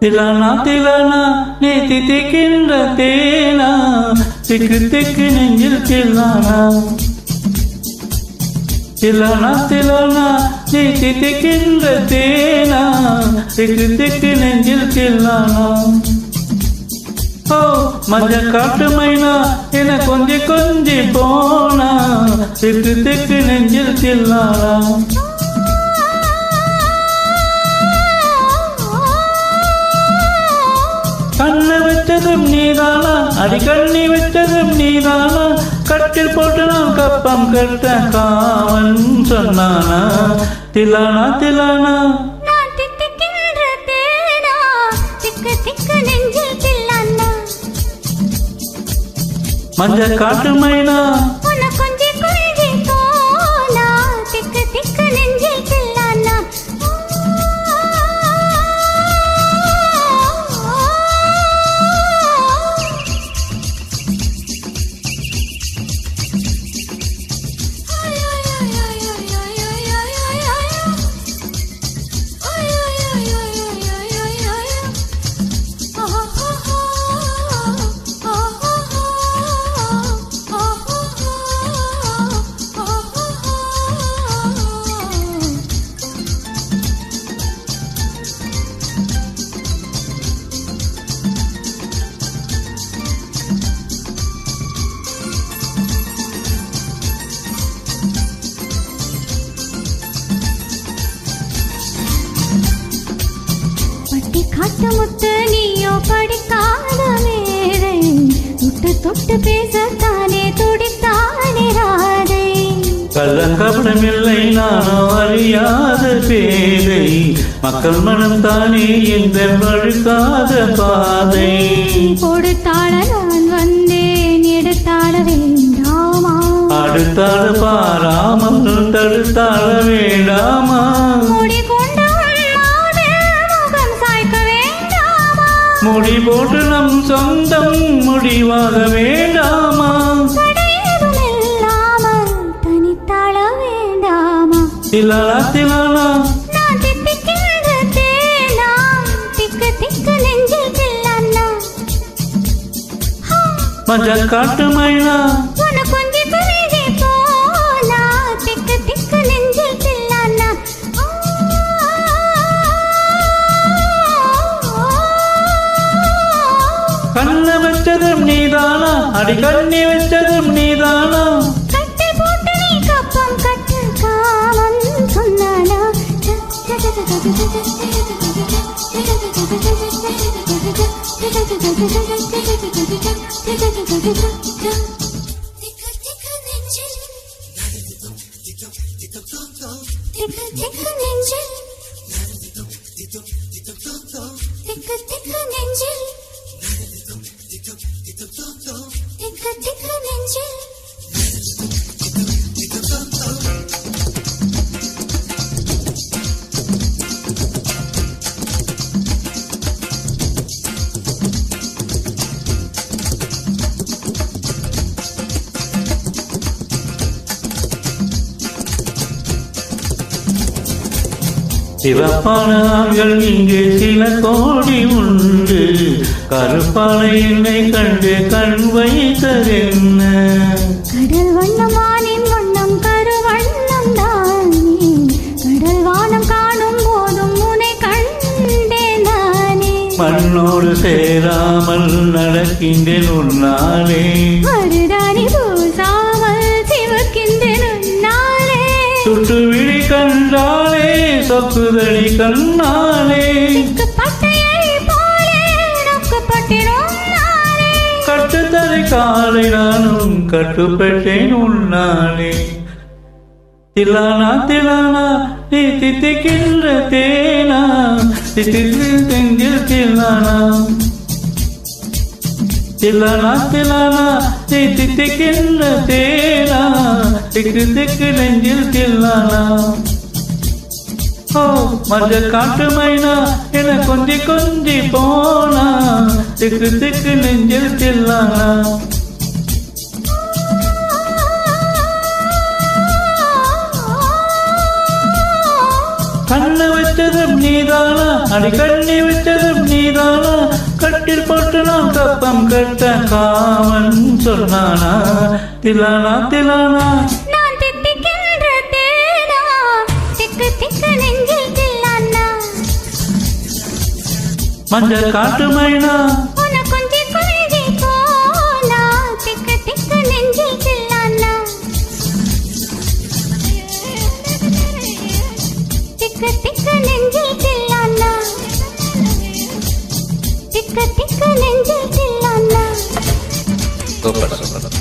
திலானா திலானா நீ தித்திக்கின்ற தேனா திக்கு திக்கு நெஞ்சில் தில்லானா? திலானா திலானா நீ தித்திக்கின்ற தேனா திக்கு திக்கு நெஞ்சில் தில்லானா? ஓ மஞ்ச காட்டு மைனா என கொஞ்சி கொஞ்சி போனா திக்கு திக்கு நெஞ்சில் தில்லானா? கண்ணு வச்சதும் நீதானா அடி கண்ணி வச்சதும் நீதானா கட்டில் போட்டு நான் கப்பம் கட்ட காவன் சொன்னானா? திலானா திலானா நான் தித்திக்கின்ற தேனா? திக்கு திக்கு நெஞ்சில் தில்லானா? மஞ்ச காட்டு மைனா? காட்டு முத்து நீயோ படிக்காத மேதை தொட்டு தொட்டு பேசத்தானே துடித்தானே ராதை. கள்ளங்கபடமில்லை நானோ அறியாத பேதை. மக்கள் மனம் தானே இந்த வழுக்காத பாதை. கொடுத்தாள நான் வந்தேன் எடுத்தாள வேண்டாமா? அடுத்தாட பாராமல் தடுத்தாட வேண்டாமா? முடி போட்டு நம் சொந்தம் முடிவாக வேண்டாமா? தனித்தாள வேண்டாமா? திலாலா திலாலா நான் தித்திக்கின்ற தேனா? திக்கு திக்கு நெஞ்சில் தில்லானா மஞ்ச காட்டு மைனா உன கண்ண வச்சதும் நீதானா? அடி கண்ணி வச்சதும் நீதானா? கட்டி போட்டு நீ சிவப்பான ஆண்கள் இங்கே சில கோடி உண்டு. கருப்பான என்னை கண்டு கண் வைத்ததென்ன கடல் வண்ணமானின் வண்ணம் கருவண்ணம் தானே. கடல் வானம் காணும் போதும் உனை கண்டேன் நானே. மண்ணோடு சேராமல் நடக்கின்றேன் உன்னாலே. மருதாணி பூசாமல் சிவக்கின்றேன் உன்னாலே. சுட்டு விழி கண்டாலே சொக்குதடி கண்ணாலே. கட்டுத்தலை காலை நானும் கட்டுப்பட்டேன் உன்னாலே. திலானா திலானா நீ தித்திக்கின்ற தேனா. தித்திக்கு தெங்கில் தில்லானா. திலானா திலானா நீ தித்திக்கின்ற தேனா. திக்கு திக்கு நெஞ்சில் தில்லானா. ஓ மஞ்ச காட்டு மைனா என கொஞ்சி கொஞ்சி போனா திக்கு திக்கு நெஞ்சில் தில்லானா. கண்ணு வச்சதும் நீதானா அடி கண்ணி வச்சதும் நீதானா கட்டில் போட்டு நான் கப்பம் கட்ட காமன் சொன்னானா. திலானா திலானா. மஞ்சள் காட்டு மைனா. Super super.